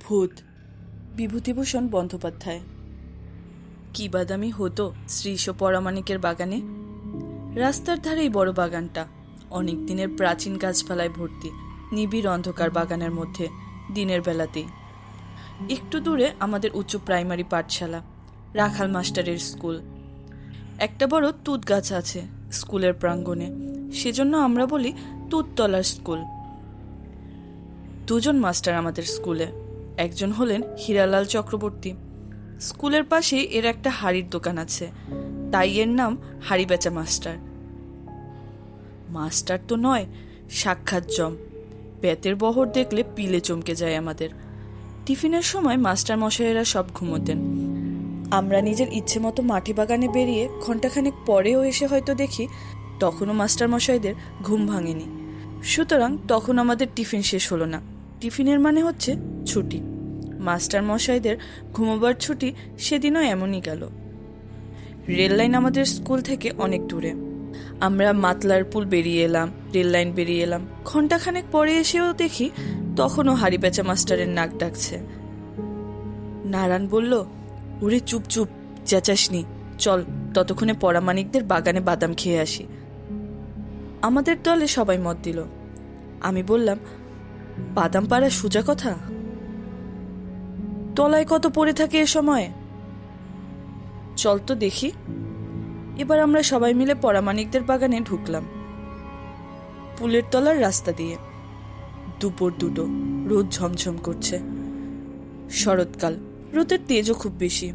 ভূত। বিভূতিভূষণ বন্দ্যোপাধ্যায়। কি বাদামি হতো শ্রীশ পরামানিকের বাগানে? রাস্তার ধারেই বড় বাগানটা। অনেক দিনের প্রাচীন গাছপালায় ভর্তি, নিবিড় অন্ধকার বাগানের মধ্যে, দিনের বেলাতেই। একটু দূরে আমাদের উচ্চ প্রাইমারি পাঠশালা, রাখাল মাস্টারের স্কুল। একটা বড় তুত গাছ আছে স্কুলের প্রাঙ্গণে, সেজন্য আমরা বলি তুততলার স্কুল। দুজন মাস্টার আমাদের স্কুলে। একজন হলেন হীরালাল চক্রবর্তী। স্কুলের পাশেই এর একটা হাড়ির দোকান আছে। তাই এর নাম হাড়ি বেচা মাস্টার। মাস্টার তো নয়, সাক্ষাৎ জম। বেতের বহর দেখলে পিলে চমকে যায় আমাদের। টিফিনের সময় মাস্টার মশাইয়েরা সব ঘুমোতেন। আমরা নিজের ইচ্ছে মতো মাঠে বাগানে বেরিয়ে ঘন্টাখানেক পরেও এসে হয়তো দেখি তখনও মাস্টার মশাইদের ঘুম ভাঙেনি। সুতরাং তখন আমাদের টিফিন শেষ হলো না। টিফিনের মানে হচ্ছে ছুটি। মাস্টার মশাইদের ঘুমোবার ছুটি সেদিনও এমনই গেল। রেল লাইন আমাদের স্কুল থেকে অনেক দূরে। আমরা মাতলার পুল বেরিয়ে এলাম, রেল লাইন বেরিয়ে এলাম। ঘন্টাখানেক পরে এসেও দেখি তখনও হাড়ি পেঁচা মাস্টারের নাক ডাকছে। নারায়ণ বলল, ওরে চুপ চুপ চেঁচাসনি চল, ততক্ষণে পরামানিকদের বাগানে বাদাম খেয়ে আসি। আমাদের দলে সবাই মত দিল। আমি বললাম বাদাম পাড়া সোজা কথা? তলায় কত পড়ে থাকে এ সময়? চল তো দেখি। এবার আমরা সবাই মিলে পরামানিকদের বাগানে ঢুকলাম। পুলের তলার রাস্তা দিয়ে। দুপুর দুটো, রোদ ঝমঝম করছে। শরৎকাল, রোদের তেজও খুব বেশি।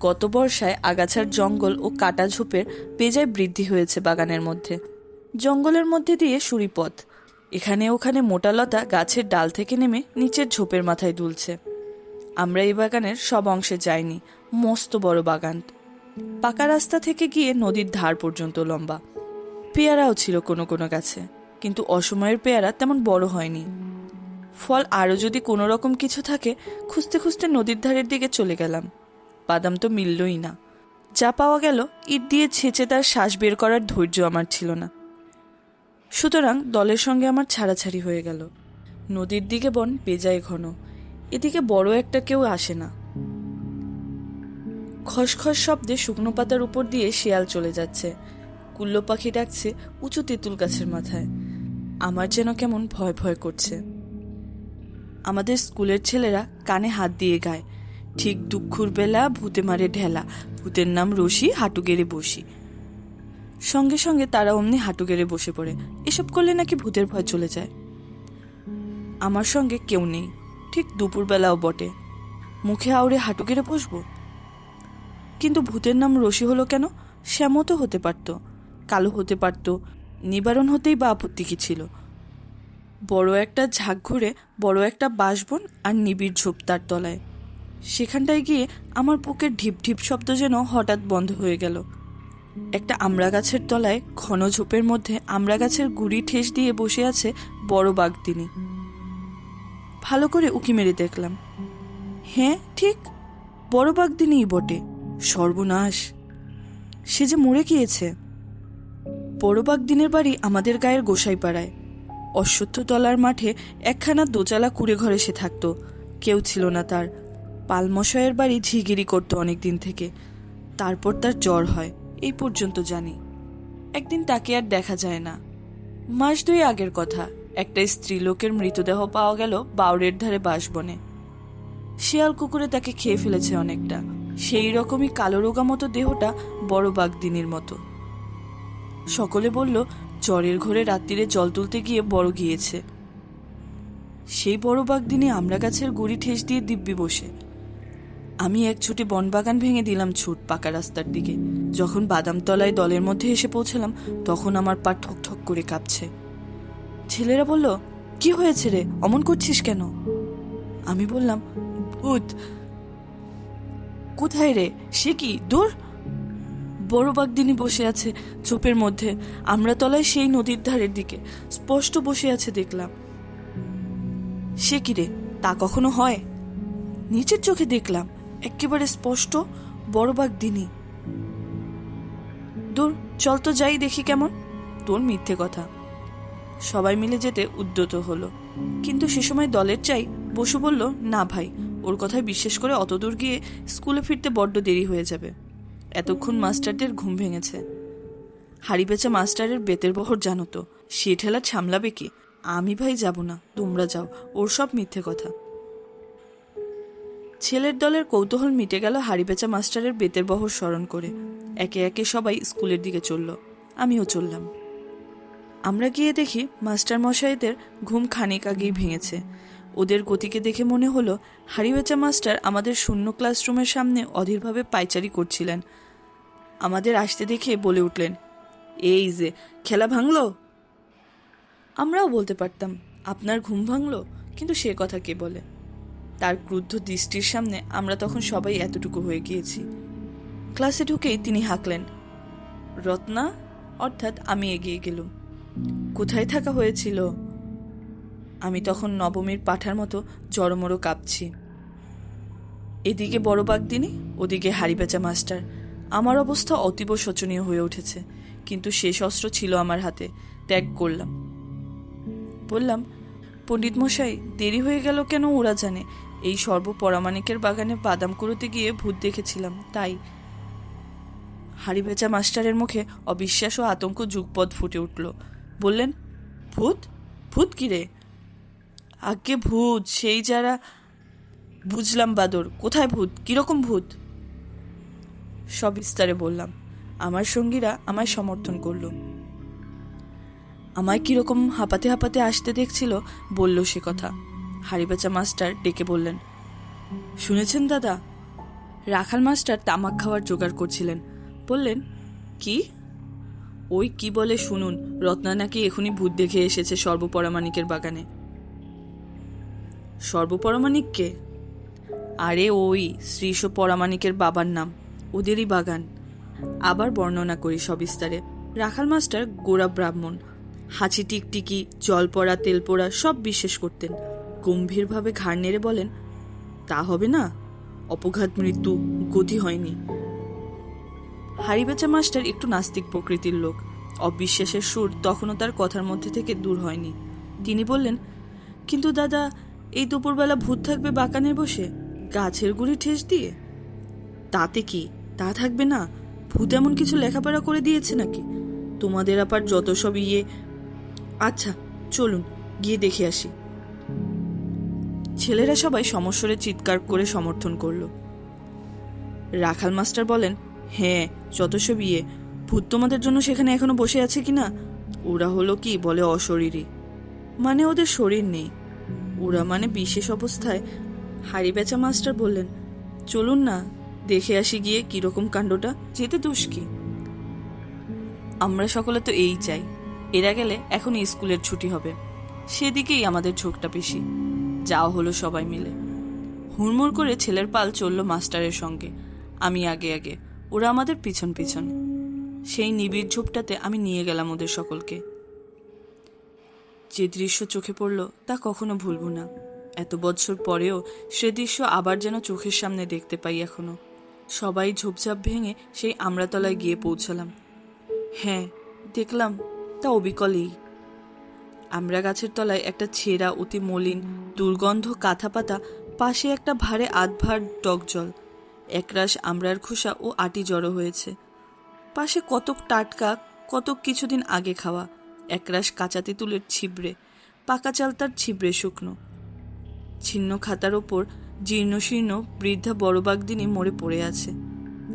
গত বর্ষায় আগাছার জঙ্গল ও কাটা ঝোপের পেজায় বৃদ্ধি হয়েছে বাগানের মধ্যে। জঙ্গলের মধ্যে দিয়ে সুরিপথ। এখানে ওখানে মোটা লতা গাছের ডাল থেকে নেমে নিচের ঝোপের মাথায় দুলছে। আমরা এই বাগানের সব অংশে যাইনি, মস্ত বড় বাগান। পাকা রাস্তা থেকে গিয়ে নদীর ধার পর্যন্ত লম্বা। পেয়ারাও ছিল কোনো কোনো গাছে, কিন্তু অসময়ের পেয়ারা তেমন বড় হয়নি। ফল আরও যদি কোনো রকম কিছু থাকে, খুঁজতে খুঁজতে নদীর ধারের দিকে চলে গেলাম। বাদাম তো মিললই না। যা পাওয়া গেল, ইট দিয়ে ছেঁচে তার শ্বাস বের করার ধৈর্য আমার ছিল না। সুতরাং দলের সঙ্গে আমার ছাড়াছাড়ি হয়ে গেল। নদীর দিকে বন বেজায় ঘন। এদিকে বড় একটা কেউ আসে না। খসখস শব্দে শুকনো পাতার উপর দিয়ে শিয়াল চলে যাচ্ছে। কুল্লো পাখি ডাকছে উঁচু তেঁতুল গাছের মাথায়। আমার যেন কেমন ভয় ভয় করছে। আমাদের স্কুলের ছেলেরা কানে হাত দিয়ে গায়, ঠিক দুঃখুর বেলা ভূতে মারে ঢেলা, ভূতের নাম রশি, হাঁটু গেড়ে বসি। সঙ্গে সঙ্গে তারা অমনি হাঁটু গেড়ে বসে পড়ে। এসব করলে নাকি ভূতের ভয় চলে যায়। আমার সঙ্গে কেউ নেই। ঠিক দুপুরবেলাও বটে। মুখে আউড়ে হাঁটু গেড়ে বসবো? কিন্তু ভূতের নাম রশি হলো কেন? শ্যামও তো হতে পারত। কালো হতে পারত। নিবারণ হতেই বা আপত্তি কি ছিল? বড় একটা ঝাঁক ঘুরে বড় একটা বাঁশবন আর নিবিড় ঝোপ তার তলায়। সেখানটায় গিয়ে আমার বুকের ঢিপ ঢিপ শব্দ যেন হঠাৎ বন্ধ হয়ে গেল। একটা আমড়া গাছের তলায় ঘন ঝোপের মধ্যে আমড়া গাছের গুড়ি ঠেস দিয়ে বসে আছে বড় বাঘ তিনি ভালো করে উকি মেরে দেখলাম। হ্যাঁ ঠিক, বড় বাঘ দিনই বটে, সর্বনাশ। সে যে মরে গিয়েছে। বড়বাগ দিনের বাড়ি আমাদের গায়ের গোসাই পাড়ায় অশ্বত্থতলার মাঠে একখানা দোচালা কুড়ে ঘরে সে থাকতো, কেউ ছিল না তার। পালমশয়ের বাড়ি ঝিগিরি করতো অনেক দিন থেকে। তারপর তার জ্বর হয়। এই পর্যন্ত জানি। একদিন তাকে আর দেখা যায় না। মাস দুই আগের কথা, একটা স্ত্রীলোকের মৃতদেহ পাওয়া গেল বাউরের ধারে বাসবনে। শিয়াল কুকুরে তাকে খেয়ে ফেলেছে অনেকটা। সেই রকমই কালো রোগা মতো দেহটা বড় বাগদিনীর মতো। সকলে বলল জ্বরের ঘরে রাত্রিরে জল তুলতে গিয়ে বড় গিয়েছে। সেই বড় বাগদিনী আমরা গাছের গুড়ি ঠেস দিয়ে দিব্যি বসে। আমি এক ছুটি বনবাগান ভেঙে দিলাম ছুট পাকা রাস্তার দিকে। যখন বাদামতলায় দলের মধ্যে এসে পৌঁছলাম, তখন আমার পা ঠক ঠক করে কাঁপছে। ছেলেরা বলল, কি হয়েছে রে? অমন করছিস কেন? আমি বললাম, ভূত। কোথায় রে? সে কি? দূর? বড় বাগদিনী বসে আছে চোপের মধ্যে, আমরা তলায় সেই নদীর ধারের দিকে। স্পষ্ট বসে আছে দেখলাম। সে কি রে? তা কখনো হয়? নিচের চোখে দেখলাম। একেবারে স্পষ্ট, বড় দিনই দূর, চল তো যাই দেখি কেমন। তোর মিথ্যে কথা। সবাই মিলে যেতে উদ্যত হলো। কিন্তু সে সময় দলের চাই বসু বলল, না ভাই, ওর কথায় বিশ্বাস করে অত দূর গিয়ে স্কুলে ফিরতে বড্ড দেরি হয়ে যাবে। এতক্ষণ মাস্টারদের ঘুম ভেঙেছে। হাড়ি বেচা মাস্টারের বেতের বহর জানো তো, সে ঠেলা সামলাবে কি? আমি ভাই যাব না, তোমরা যাও, ওর সব মিথ্যে কথা। ছেলের দলের কৌতূহল মিটে গেল হাড়ি বেচা মাস্টারের বেতের বহর স্মরণ করে। একে একে সবাই স্কুলের দিকে চলল। আমিও চললাম। আমরা গিয়ে দেখি মাস্টার মশাইদের ঘুম খানিক আগেই ভেঙেছে। ওদের গতিকে দেখে মনে হলো হাড়িবেচা মাস্টার আমাদের শূন্য ক্লাসরুমের সামনে অধীরভাবে পাইচারি করছিলেন। আমাদের আসতে দেখে বলে উঠলেন, এই যে, খেলা ভাঙলো? আমরাও বলতে পারতাম, আপনার ঘুম ভাঙলো? কিন্তু সে কথা কে বলে? তার ক্রুদ্ধ দৃষ্টির সামনে আমরা তখন সবাই এতটুকু হয়ে গিয়েছি। ক্লাসে ঢুকেই তিনি হাঁকলেন। রত্না, অর্থাৎ আমি এগিয়ে গেলুম। কোথায় থাকা হয়েছিল? আমি তখন নবমীর পাঠার মতো জড়মড়ো কাঁপছি। এদিকে বড় বাগদিনী, ওদিকে হাড়িবেচা মাস্টার। আমার অবস্থা অতীব শোচনীয় হয়ে উঠেছে, কিন্তু শেষ অস্ত্র ছিল আমার হাতে, ত্যাগ করলাম। বললাম পণ্ডিত মশাই দেরি হয়ে গেল কেন ওরা জানে? এই সর্বপরামানিকের বাগানে বাদাম কুড়োতে গিয়ে ভূত দেখেছিলাম, তাই। হাড়ি মাস্টারের মুখে অবিশ্বাস ও আতঙ্ক যুগপদ ফুটে উঠল। বললেন, ভূত? ভূত কি রে? আগে ভূত, সেই যারা বুঝলাম বাদর, কোথায় ভূত? কীরকম ভূত? সবিস্তারে বললাম, আমার সঙ্গীরা আমায় সমর্থন করল। আমায় কীরকম হাঁপাতে হাঁপাতে আসতে দেখছিল, বলল সে কথা। হাড়িবেচা মাস্টার ডেকে বললেন, শুনেছেন দাদা? রাখাল মাস্টার তামাক খাওয়ার জোগাড় করছিলেন। বললেন, কি? ওই কি বলে শুনুন, রত্না নাকি এখনই ভূত দেখে এসেছে সর্বপরামানিকের বাগানে। সর্বপরামানিককে আরে ওই শ্রীশ পরামানিকের বাবার নাম, ওদেরই বাগান। আবার বর্ণনা করি সবিস্তারে। রাখাল মাস্টার গোড়া ব্রাহ্মণ, হাঁচি টিকটিকি, জল পড়া, তেল পোড়া সব বিশ্বাস করতেন। গম্ভীরভাবে ঘাড় নেড়ে বলেন, তা হবে না। অপঘাত মৃত্যু, গতি হয়নি। হারিবেচা মাস্টার একটু নাস্তিক প্রকৃতির লোক। অবিশ্বাসের সুর তখনও তার কথার মধ্যে থেকে দূর হয়নি। তিনি বললেন, কিন্তু দাদা, এই দুপুরবেলা ভূত থাকবে বাগানে বসে, গাছের গুড়ি ঠেস দিয়ে? তাতে কি? তা থাকবে না। ভূত এমন কিছু লেখাপড়া করে দিয়েছে নাকি? তোমাদের আবার যত সব ইয়ে আচ্ছা চলুন, গিয়ে দেখে আসি। ছেলেরা সবাই সমস্বরে চিৎকার করে সমর্থন করল। রাখাল মাস্টার বলেন হ্যাঁ যত সব ইয়ে ভূত তোমাদের জন্য সেখানে এখনও বসে আছে কিনা ওরা হলো কি? বলে অশরীরী। মানে ওদের শরীর নেই। ওরা মানে বিশেষ অবস্থায়। হাড়ি বেচা মাস্টার বললেন, চলুন না, দেখে আসি গিয়ে কীরকম কাণ্ডটা, যেতে দোষ কি? আমরা সকলে তো এই চাই। এরা গেলে এখন স্কুলের ছুটি হবে। সেদিকেই আমাদের ঝোঁকটা বেশি। যাওয়া হলো সবাই মিলে। হুড়মুড় করে ছেলের পাল চলল মাস্টারের সঙ্গে। আমি আগে আগে। ওরা আমাদের পিছন পিছন। সেই নিবিড় ঝোপটাতে আমি নিয়ে গেলাম ওদের সকলকে। যে দৃশ্য চোখে পড়ল তা কখনো ভুলব না। এত বছর পরেও সে দৃশ্য আবার যেন চোখের সামনে দেখতে পাই এখনও। সবাই ঝোপঝাপ ভেঙে সেই আমরাতলায় গিয়ে পৌঁছালাম। হ্যাঁ দেখলাম তা অবিকলেই। আমরা গাছের তলায় একটা ছেঁড়া অতি মলিন দুর্গন্ধ কাঁথা পাতা পাশে একটা ভারে আধভার টক জল একরাশ আমরার খোসা ও আটি জড়ো হয়েছে। পাশে কতক টাটকা, কতক কিছুদিন আগে খাওয়া। একরাশ কাঁচা তেঁতুলের ছিবড়ে, পাকা চাল তার ছিবড়ে শুকনো। ছিন্ন খাতার ওপর জীর্ণ শীর্ণ বৃদ্ধা বড়বাগদিনী মরে পড়ে আছে।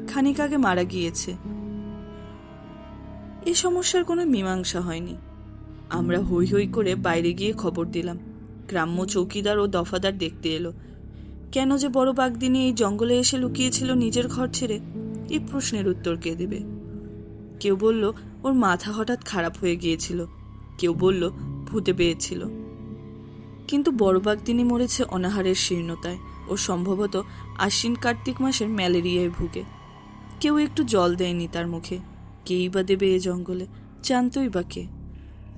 খানিক আগে মারা গিয়েছে। এ সমস্যার কোনো মীমাংসা হয়নি। আমরা হই হই করে বাইরে গিয়ে খবর দিলাম। গ্রাম্য চৌকিদার ও দফাদার দেখতে এলো। কেন যে বড় বাগদিনী এই জঙ্গলে এসে লুকিয়েছিল নিজের ঘর ছেড়ে? এই প্রশ্নের উত্তর কে দেবে? কেউ বলল, ওর মাথা হঠাৎ খারাপ হয়ে গিয়েছিল। কেউ বলল, ভূতে পেয়েছিল। কিন্তু বড় বাগদিনী মরেছে অনাহারের শীর্ণতায় ও সম্ভবত আশ্বিন কার্তিক মাসের ম্যালেরিয়ায় ভুগে। কেউ একটু জল দেয়নি তার মুখে। কেই বা দেবে এ জঙ্গলে? জানতই বা কে?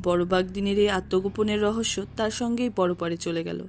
বড় বাগদিনের এই আত্মগোপনের রহস্য তার সঙ্গেই পরপারে চলে গেল।